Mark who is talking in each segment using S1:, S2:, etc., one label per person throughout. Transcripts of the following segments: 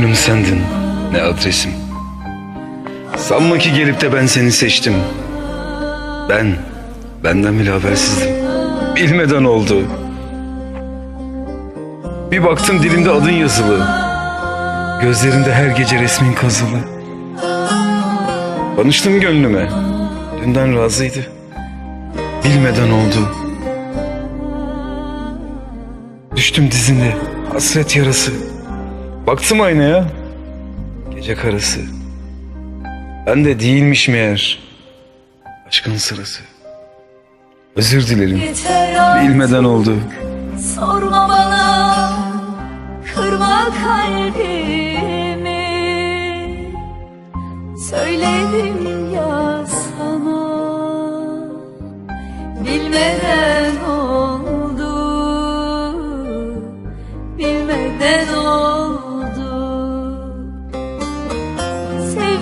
S1: yönüm sendin, ne adresim. Sanma ki gelip de ben seni seçtim. Ben, benden bile habersizdim. Bilmeden oldu. Bir baktım dilimde adın yazılı. Gözlerinde her gece resmin kazılı. Tanıştım gönlüme. Dünden razıydı. Bilmeden oldu. Düştüm dizine. Hasret yarası. Baktım aynaya. Gece karası. Ben de değilmiş meğer. Aşkın sırası. Özür dilerim. Bilmeden oldu.
S2: sorma bana Kırma kalbimi Söyledim ya sana Bilmeden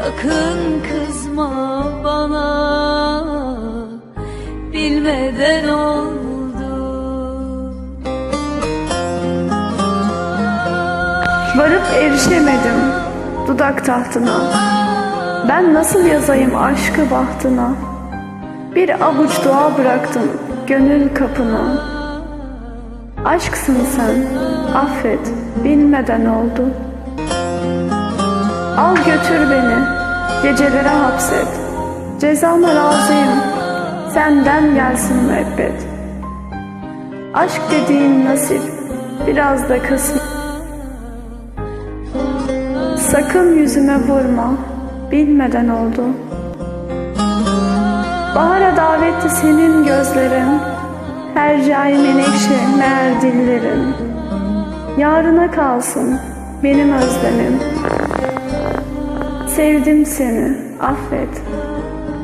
S2: Sakın kızma bana. Bilmeden oldu.
S3: Varıp erişemedim dudak tahtına. Ben nasıl yazayım aşkı bahtına? Bir avuç dua bıraktım gönül kapına. Aşksın sen affet bilmeden oldu Al götür beni gecelere hapset Cezama razıyım senden gelsin müebbet Aşk dediğin nasip biraz da kısmet Sakın yüzüme vurma, bilmeden oldu. Bahara davetli senin gözlerin, her cai menekşe meğer dillerin. Yarına kalsın benim özlemim. Sevdim seni, affet,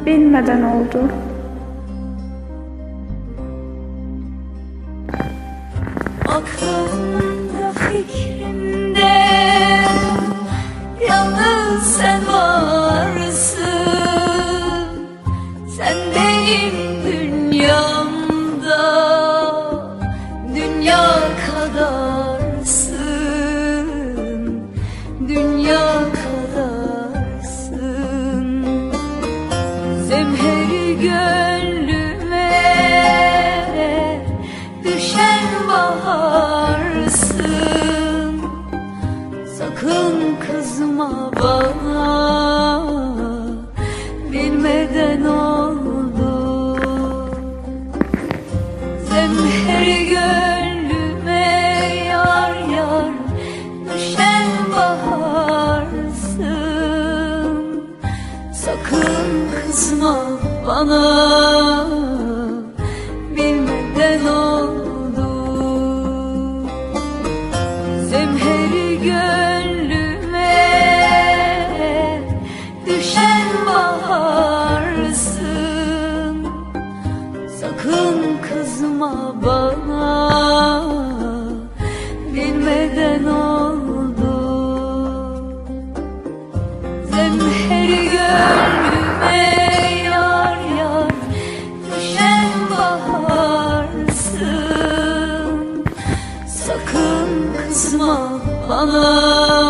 S3: bilmeden oldu.
S2: Aklımda baharsın Sakın kızma bana. Bilmeden oldu. Zemheri gönlüme yar yar düşen baharsın. Sakın kızma bana kızma bana. Bilmeden oldu. Zemheri gönlüme yar yar düşen baharsın. Sakın kızma bana